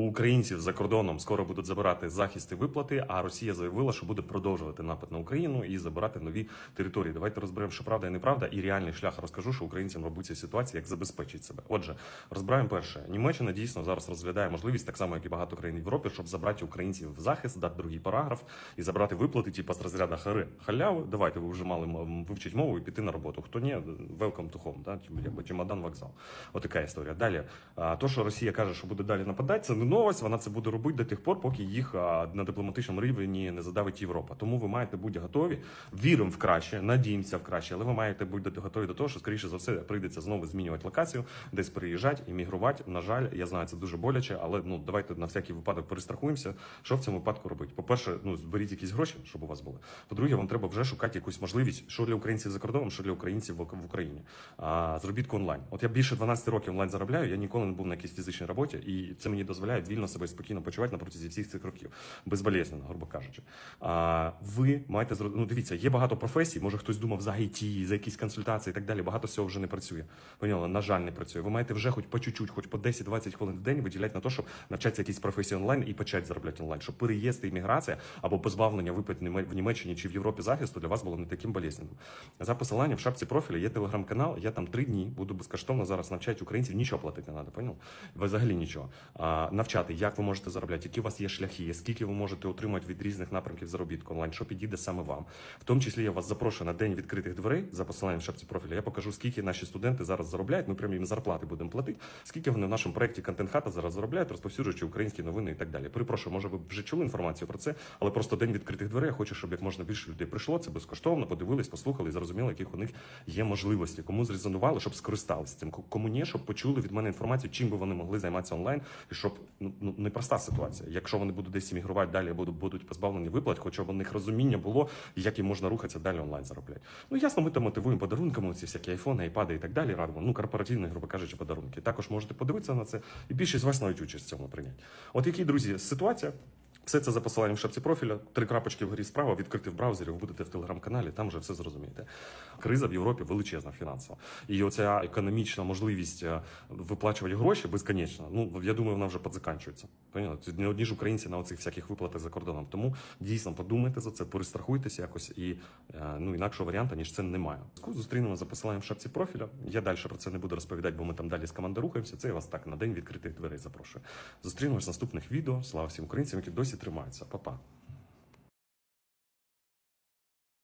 У українців за кордоном скоро будуть забирати захист і виплати. А Росія заявила, що буде продовжувати напад на Україну і забирати нові території. Давайте розберемо, що правда і неправда, і реальний шлях розкажу, що українцям робить ця ситуація, як забезпечить себе. Отже, розбираємо перше. Німеччина дійсно зараз розглядає можливість, так само як і багато країн Європи, щоб забрати українців в захист, дати другий параграф і забрати виплати, типу з розряду хари халяви. Давайте ви вже мали вивчити мову і піти на роботу. Хто ні, welcome to home, да? типу, якби чемодан вокзал. Отака історія. Далі, а, то, що Росія каже, що буде далі нападати, це не новость. Вона це буде робити до тих пор, поки їх на дипломатичному рівні не задавить Європа. Тому ви маєте бути готові. Віримо в краще, надіємося в краще, але ви маєте бути готові до того, що скоріше за все прийдеться знову змінювати локацію, десь переїжджати, іммігрувати. На жаль, я знаю, це дуже боляче, але ну давайте на всякий випадок перестрахуємося. Що в цьому випадку робити? По-перше, ну зберіть якісь гроші, щоб у вас були. По-друге, вам треба вже шукати якусь можливість, що для українців за кордоном, що для українців в Україні. А зробітку онлайн. От я більше 12 років онлайн заробляю. Я ніколи не був на якійсь фізичній роботі, і це мені дозволяє вільно себе спокійно почувати на протязі всіх цих років, безболезненно, грубо кажучи. А ви маєте ну, дивіться, є багато професій. Може хтось думав за IT, за якісь консультації і так далі. Багато всього вже не працює. Поняли? На жаль, не працює. Ви маєте вже хоч по чуть-чуть, хоч по 10-20 хвилин в день виділяти на те, щоб навчатися якісь професії онлайн і почати заробляти онлайн, щоб переїзд імміграція або позбавлення виплат Німе- в Німеччині чи в Європі захисту для вас було не таким болезненним. За посиланням в шапці профіля є телеграм-канал. Я там три дні буду безкоштовно зараз навчати українців. Нічого платити не треба, поняв? Взагалі нічого. Навчати, як ви можете заробляти, які у вас є шляхи, скільки ви можете отримати від різних напрямків заробітку онлайн, що підійде саме вам. В тому числі я вас запрошую на день відкритих дверей за посиланням в шапці профіля. Я покажу, скільки наші студенти зараз заробляють. Ми прямо їм зарплати будемо платити. Скільки вони в нашому проєкті контент хата зараз заробляють, розповсюджуючи українські новини і так далі. Перепрошую, може ви вже чули інформацію про це, але просто день відкритих дверей. Я хочу, щоб як можна більше людей прийшло. Це безкоштовно, подивились, послухали і зрозуміли, яких у них є можливості. Кому зрезонували, щоб скористалися цим. Кому ні, щоб почули від мене інформацію, чим би вони могли займатися онлайн, і щоб ну ну, непроста ситуація. Якщо вони будуть десь іммігрувати далі, будуть будуть позбавлені виплат, хоча б у них розуміння було, як їм можна рухатися далі онлайн заробляти. Ну ясно, ми там мотивуємо подарунками, ці всякі айфони, айпади і так далі. Радимо. Ну корпоративні, грубо кажучи, подарунки. Також можете подивитися на це, і більшість з вас навіть участь в цьому прийняти. От які друзі, ситуація. Все це за посиланням в шапці профіля, три крапочки вгорі справа, відкрити в браузері, ви будете в телеграм-каналі, там вже все зрозумієте. Криза в Європі величезна фінансова. І оця економічна можливість е, виплачувати гроші безконечно. Ну я думаю, вона вже підзаканчується. Поняли? Не одні ж українці на оцих всяких виплатах за кордоном. Тому дійсно подумайте за це, перестрахуйтеся якось і е, ну інакшого варіанту, ніж це немає. Зустрінемо за посиланням в шапці профіля. Я далі про це не буду розповідати, бо ми там далі з команди рухаємося. Це я вас так на день відкритих дверей запрошую. Зустрінемось в наступних відео. Слава всім українцям, які досі тримаються. Па-па.